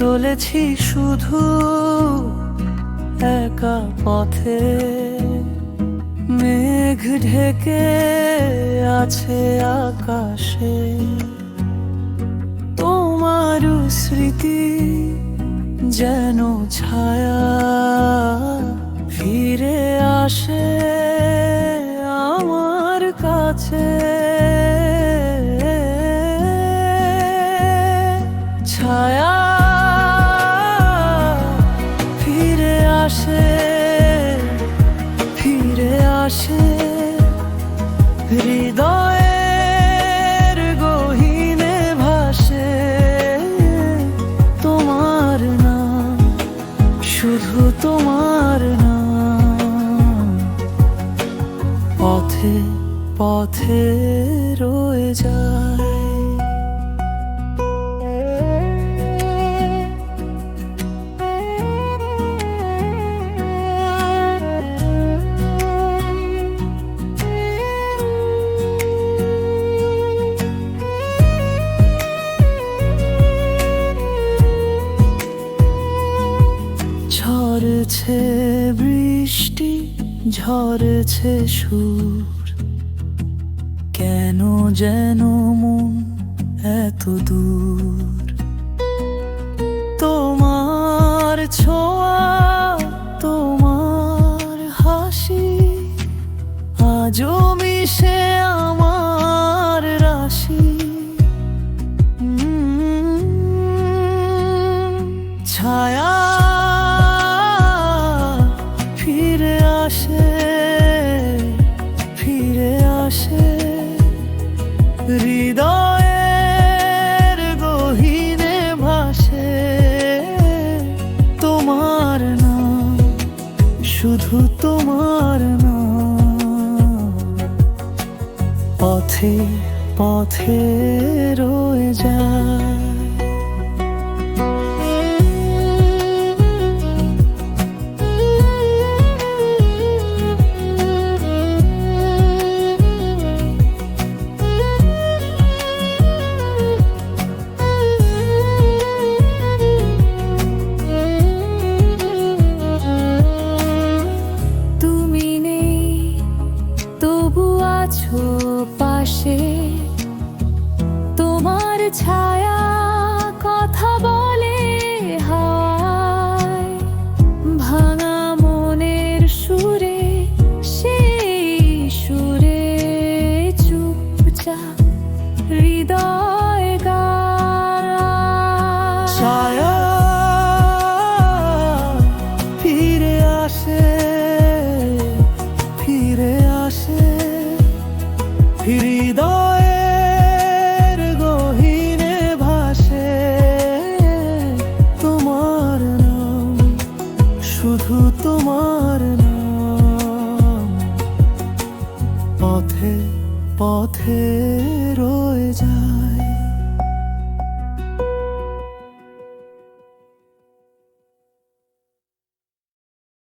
চলেছি শুধু একা পথে। মেঘ ঢেকে আছে আকাশে। তোমার স্মৃতি যেন ছায়া ফিরে আসে আমার কাছে। হৃদয়ের গহীনে ভাসে তোমার নাম শুধু তোমার নাম। পথে পথে রয়ে যায়। ঝরছে বৃষ্টি, ঝরেছে সুর। কেন যেন মন এত দূর? তোমার ছোঁয়া, তোমার হাসি, আজও মিশে হৃদয়ের গহীনে ভাসে তোমার নাম শুধু তোমার নাম। পথে পথে রয়ে যায়। আছো পাশে। তোমার ছায়া হৃদয়